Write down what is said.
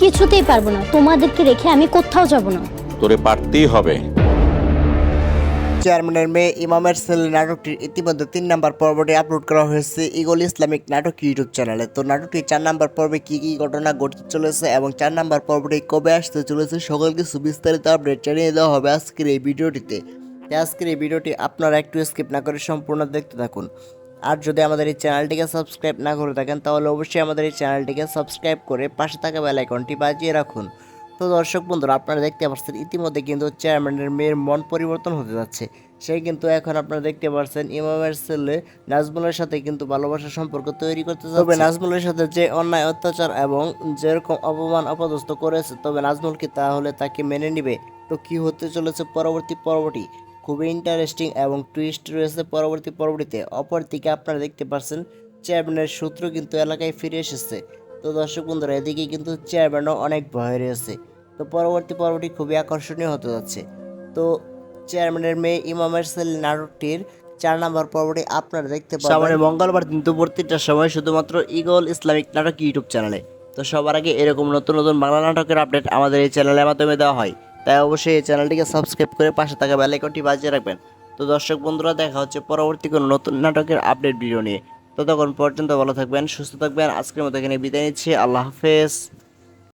কিছুতেই পারব না। তোমাদেরকে রেখে আমি কোথাও যাব না। তোরে পারতেই হবে। চেয়ারম্যানের মেয়ে ইমামের ছেলে নাটকটির ইতিমধ্যে তিন নাম্বার পর্বটি আপলোড করা হয়েছে ইগল ইসলামিক নাটক ইউটিউব চ্যানেলে। তো নাটকটির চার নাম্বার পর্বে কি কি ঘটনা ঘটতে চলেছে এবং চার নাম্বার পর্বটি কবে আসতে চলেছে সকল কিছু বিস্তারিত আপডেট জানিয়ে দেওয়া হবে আজকের এই ভিডিওটিতে। আজকের এই ভিডিওটি আপনারা একটু স্কিপ না করে সম্পূর্ণ দেখতে থাকুন। আর যদি আমাদের এই চ্যানেলটিকে সাবস্ক্রাইব না করে থাকেন, তাহলে অবশ্যই আমাদের এই চ্যানেলটিকে সাবস্ক্রাইব করে পাশে থাকা বেল আইকনটি বাজিয়ে রাখুন। তো দর্শক বন্ধুরা, আপনারা দেখতে পাচ্ছেন, ইতিমধ্যে কিন্তু চেয়ারম্যানের মেয়ের মন পরিবর্তন হতে যাচ্ছে। সে কিন্তু এখন আপনারা দেখতে পাচ্ছেন, ইমামের ছেলে নাজমুলের সাথে কিন্তু ভালোবাসার সম্পর্ক তৈরি করতে তবে নাজমুলের সাথে যে অন্যায় অত্যাচার এবং যেরকম অপমান অপদস্থ করেছে, তবে নাজমুল কি তাহলে তাকে মেনে নিবে? তো কি হতে চলেছে পরবর্তী পর্বটি? খুবই ইন্টারেস্টিং এবং টুইস্ট রয়েছে পরবর্তী পর্বটিতে। অপরদিকে আপনারা দেখতে পাচ্ছেন চেয়ারম্যানের সূত্র কিন্তু এলাকায় ফিরে এসেছে। তো দর্শক বন্ধুরা, এদিকে কিন্তু চেয়ারম্যানও অনেক ভয় রয়েছে। তো পরবর্তী পর্বটি খুবই আকর্ষণীয় হতে যাচ্ছে। তো চেয়ারম্যানের মেয়ে ইমামের সেল নাটকটির চার নম্বর পর্বটি আপনারা দেখতে পাবেন। সামনে মঙ্গলবার দিন দুপুর তিনটার সময় শুধুমাত্র ইগল ইসলামিক নাটক ইউটিউব চ্যানেলে। তো সবার আগে এরকম নতুন নতুন বাংলা নাটকের আপডেট আমাদের এই চ্যানেলের মাধ্যমে দেওয়া হয়। তাই অবশ্যই এই চ্যানেলটিকে সাবস্ক্রাইব করে পাশে থাকা বেল আইকনটি বাজিয়ে রাখবেন। তো দর্শক বন্ধুরা, দেখা হচ্ছে পরবর্তী কোনো নতুন নাটকের আপডেট ভিডিও নিয়ে। ততক্ষণ পর্যন্ত ভালো থাকবেন, সুস্থ থাকবেন। আজকের মতো এখানে বিদায় নিচ্ছি। আল্লাহ হাফেজ।